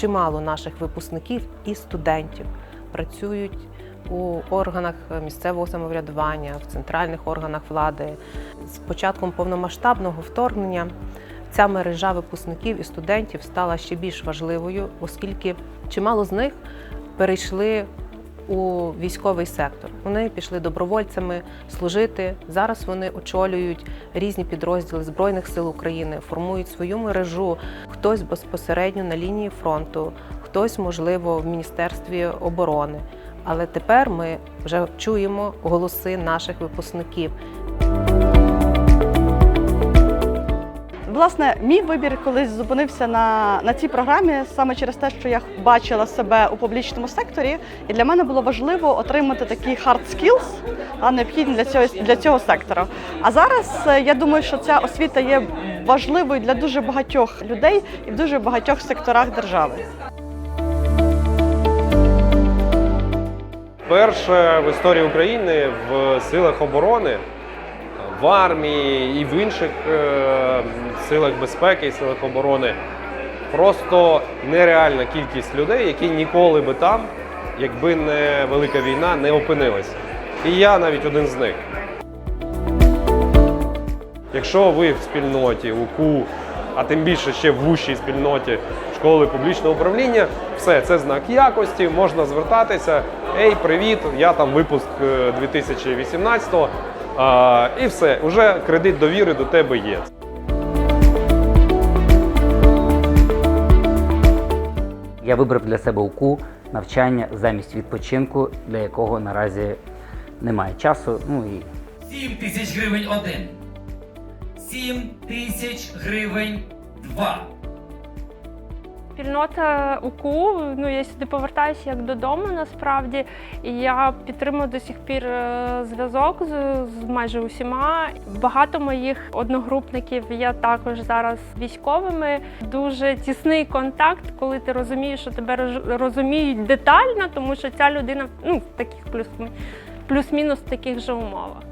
чимало наших випускників і студентів працюють у органах місцевого самоврядування, в центральних органах влади. З початком повномасштабного вторгнення ця мережа випускників і студентів стала ще більш важливою, оскільки чимало з них перейшли у військовий сектор. Вони пішли добровольцями служити. Зараз вони очолюють різні підрозділи Збройних сил України, формують свою мережу. Хтось безпосередньо на лінії фронту, хтось, можливо, в Міністерстві оборони. Але тепер ми вже чуємо голоси наших випускників. Власне, мій вибір колись зупинився на, на цій програмі саме через те, що я бачила себе у публічному секторі, і для мене було важливо отримати такі hard skills, а необхідні для цього для цього сектору. А зараз е, я думаю, що ця освіта є важливою для дуже багатьох людей і в дуже багатьох секторах держави. Перше в історії України в силах оборони, в армії і в інших е, силах безпеки і силах оборони просто нереальна кількість людей, які ніколи би там, якби не велика війна, не опинилися. І я навіть один з них. Якщо ви в спільноті УКУ, а тим більше ще в вущій спільноті школи публічного управління, все це знак якості, можна звертатися. Ей, привіт, я там випуск е, 2018-го. А, і все, вже кредит довіри до тебе є. Я вибрав для себе УКУ навчання замість відпочинку, для якого наразі немає часу. Ну і 7 тисяч гривень один. 7 тисяч гривень два. Спільнота УКУ, ну я сюди повертаюся як додому насправді. І я підтримую до сих пір е, зв'язок з, з майже усіма. Багато моїх одногрупників є також зараз військовими. Дуже тісний контакт, коли ти розумієш, що тебе роз- розуміють детально, тому що ця людина ну, в таких плюс плюс-мінус таких же умовах.